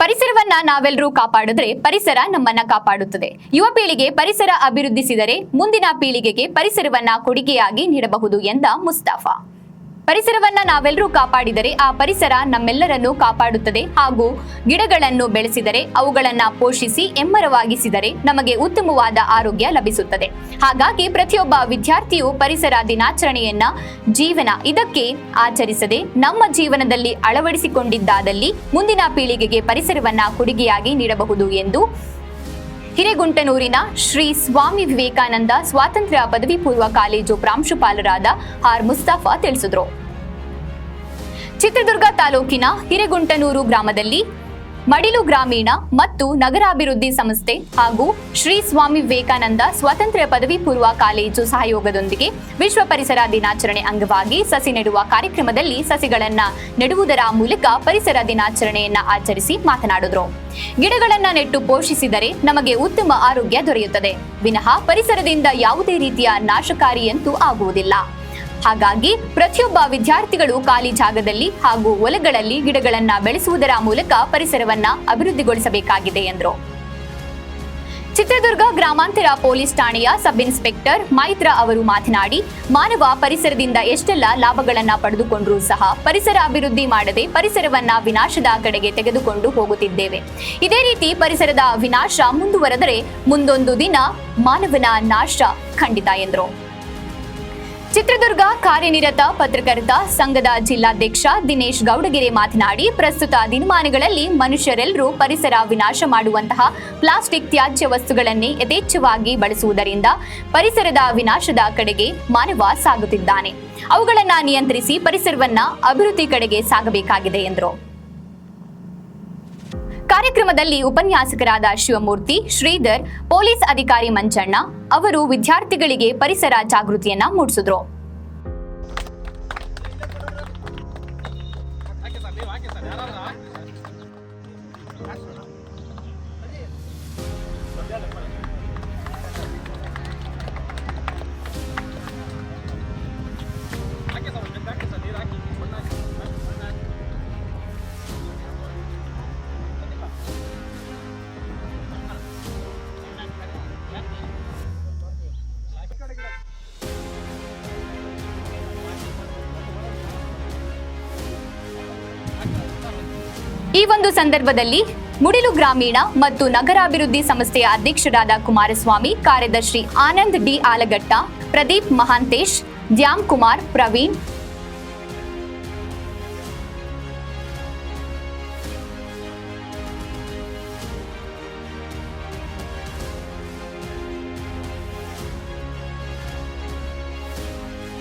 ಪರಿಸರವನ್ನ ನಾವೆಲ್ಲರೂ ಕಾಪಾಡಿದ್ರೆ ಪರಿಸರ ನಮ್ಮನ್ನ ಕಾಪಾಡುತ್ತದೆ. ಯುವ ಪೀಳಿಗೆ ಪರಿಸರ ಅಭಿವೃದ್ಧಿಸಿದರೆ ಮುಂದಿನ ಪೀಳಿಗೆಗೆ ಪರಿಸರವನ್ನ ಕೊಡುಗೆಯಾಗಿ ನೀಡಬಹುದು ಎಂದ ಮುಸ್ತಾಫಾ. ಪರಿಸರವನ್ನ ನಾವೆಲ್ಲರೂ ಕಾಪಾಡಿದರೆ ಆ ಪರಿಸರ ನಮ್ಮೆಲ್ಲರನ್ನು ಕಾಪಾಡುತ್ತದೆ ಹಾಗೂ ಗಿಡಗಳನ್ನು ಬೆಳೆಸಿದರೆ ಅವುಗಳನ್ನ ಪೋಷಿಸಿ ಎಮ್ಮರವಾಗಿಸಿದರೆ ನಮಗೆ ಉತ್ತಮವಾದ ಆರೋಗ್ಯ ಲಭಿಸುತ್ತದೆ. ಹಾಗಾಗಿ ಪ್ರತಿಯೊಬ್ಬ ವಿದ್ಯಾರ್ಥಿಯು ಪರಿಸರ ದಿನಾಚರಣೆಯನ್ನ ಜೀವನ ಇದಕ್ಕೆ ಆಚರಿಸದೆ ನಮ್ಮ ಜೀವನದಲ್ಲಿ ಅಳವಡಿಸಿಕೊಂಡಿದ್ದಾದಲ್ಲಿ ಮುಂದಿನ ಪೀಳಿಗೆಗೆ ಪರಿಸರವನ್ನ ಕೊಡುಗೆಯಾಗಿ ನೀಡಬಹುದು ಎಂದು ಹಿರೇಗುಂಟನೂರಿನ ಶ್ರೀ ಸ್ವಾಮಿ ವಿವೇಕಾನಂದ ಸ್ವಾತಂತ್ರ್ಯ ಪದವಿ ಪೂರ್ವ ಕಾಲೇಜು ಪ್ರಾಂಶುಪಾಲರಾದ ಆರ್ ಮುಸ್ತಫಾ ತಿಳಿಸಿದರು. ಚಿತ್ರದುರ್ಗ ತಾಲೂಕಿನ ಹಿರೇಗುಂಟನೂರು ಗ್ರಾಮದಲ್ಲಿ ಮಡಿಲು ಗ್ರಾಮೀಣ ಮತ್ತು ನಗರಾಭಿವೃದ್ಧಿ ಸಂಸ್ಥೆ ಹಾಗೂ ಶ್ರೀ ಸ್ವಾಮಿ ವಿವೇಕಾನಂದ ಸ್ವಾತಂತ್ರ್ಯ ಪದವಿ ಪೂರ್ವ ಕಾಲೇಜು ಸಹಯೋಗದೊಂದಿಗೆ ವಿಶ್ವ ಪರಿಸರ ದಿನಾಚರಣೆ ಅಂಗವಾಗಿ ಸಸಿ ನೆಡುವ ಕಾರ್ಯಕ್ರಮದಲ್ಲಿ ಸಸಿಗಳನ್ನ ನೆಡುವುದರ ಮೂಲಕ ಪರಿಸರ ದಿನಾಚರಣೆಯನ್ನ ಆಚರಿಸಿ ಮಾತನಾಡಿದ್ರು. ಗಿಡಗಳನ್ನ ನೆಟ್ಟು ಪೋಷಿಸಿದರೆ ನಮಗೆ ಉತ್ತಮ ಆರೋಗ್ಯ ದೊರೆಯುತ್ತದೆ. ವಿನಃ ಪರಿಸರದಿಂದ ಯಾವುದೇ ರೀತಿಯ ನಾಶಕಾರಿಯಂತೂ ಆಗುವುದಿಲ್ಲ. ಹಾಗಾಗಿ ಪ್ರತಿಯೊಬ್ಬ ವಿದ್ಯಾರ್ಥಿಗಳು ಖಾಲಿ ಜಾಗದಲ್ಲಿ ಹಾಗೂ ಹೊಲಗಳಲ್ಲಿ ಗಿಡಗಳನ್ನ ಬೆಳೆಸುವುದರ ಮೂಲಕ ಪರಿಸರವನ್ನ ಅಭಿವೃದ್ಧಿಗೊಳಿಸಬೇಕಾಗಿದೆ ಎಂದರು. ಚಿತ್ರದುರ್ಗ ಗ್ರಾಮಾಂತರ ಪೊಲೀಸ್ ಠಾಣೆಯ ಸಬ್ ಇನ್ಸ್ಪೆಕ್ಟರ್ ಮೈತ್ರ ಅವರು ಮಾತನಾಡಿ, ಮಾನವ ಪರಿಸರದಿಂದ ಎಷ್ಟೆಲ್ಲ ಲಾಭಗಳನ್ನ ಪಡೆದುಕೊಂಡರೂ ಸಹ ಪರಿಸರ ಅಭಿವೃದ್ಧಿ ಮಾಡದೆ ಪರಿಸರವನ್ನ ವಿನಾಶದ ಕಡೆಗೆ ತೆಗೆದುಕೊಂಡು ಹೋಗುತ್ತಿದ್ದೇವೆ. ಇದೇ ರೀತಿ ಪರಿಸರದ ವಿನಾಶ ಮುಂದುವರೆದರೆ ಮುಂದೊಂದು ದಿನ ಮಾನವನ ನಾಶ ಖಂಡಿತ ಎಂದರು. ಚಿತ್ರದುರ್ಗ ಕಾರ್ಯನಿರತ ಪತ್ರಕರ್ತ ಸಂಘದ ಜಿಲ್ಲಾಧ್ಯಕ್ಷ ದಿನೇಶ್ ಗೌಡಗೆರೆ ಮಾತನಾಡಿ, ಪ್ರಸ್ತುತ ದಿನಮಾನಗಳಲ್ಲಿ ಮನುಷ್ಯರೆಲ್ಲರೂ ಪರಿಸರ ವಿನಾಶ ಮಾಡುವಂತಹ ಪ್ಲಾಸ್ಟಿಕ್ ತ್ಯಾಜ್ಯ ವಸ್ತುಗಳನ್ನೇ ಯಥೇಚ್ಛವಾಗಿ ಬಳಸುವುದರಿಂದ ಪರಿಸರದ ವಿನಾಶದ ಕಡೆಗೆ ಮಾನವ ಸಾಗುತ್ತಿದ್ದಾನೆ. ಅವುಗಳನ್ನು ನಿಯಂತ್ರಿಸಿ ಪರಿಸರವನ್ನ ಅಭಿವೃದ್ಧಿ ಕಡೆಗೆ ಸಾಗಬೇಕಾಗಿದೆ ಎಂದರು. ಕಾರ್ಯಕ್ರಮದಲ್ಲಿ ಉಪನ್ಯಾಸಕರಾದ ಶಿವಮೂರ್ತಿ ಶ್ರೀಧರ್ ಪೊಲೀಸ್ ಅಧಿಕಾರಿ ಮಂಜಣ್ಣ ಅವರು ವಿದ್ಯಾರ್ಥಿಗಳಿಗೆ ಪರಿಸರ ಜಾಗೃತಿಯನ್ನ ಮೂಡಿಸಿದ್ರು. ಈ ಒಂದು ಸಂದರ್ಭದಲ್ಲಿ ಮುಡಿಲು ಗ್ರಾಮೀಣ ಮತ್ತು ನಗರಾಭಿವೃದ್ಧಿ ಸಂಸ್ಥೆಯ ಅಧ್ಯಕ್ಷರಾದ ಕುಮಾರಸ್ವಾಮಿ, ಕಾರ್ಯದರ್ಶಿ ಆನಂದ್ ಡಿ ಆಲಗಟ್ಟ ಪ್ರದೀಪ್ ಮಹಾಂತೇಶ್, ದ್ಯಾಮ್ ಕುಮಾರ್, ಪ್ರವೀಣ್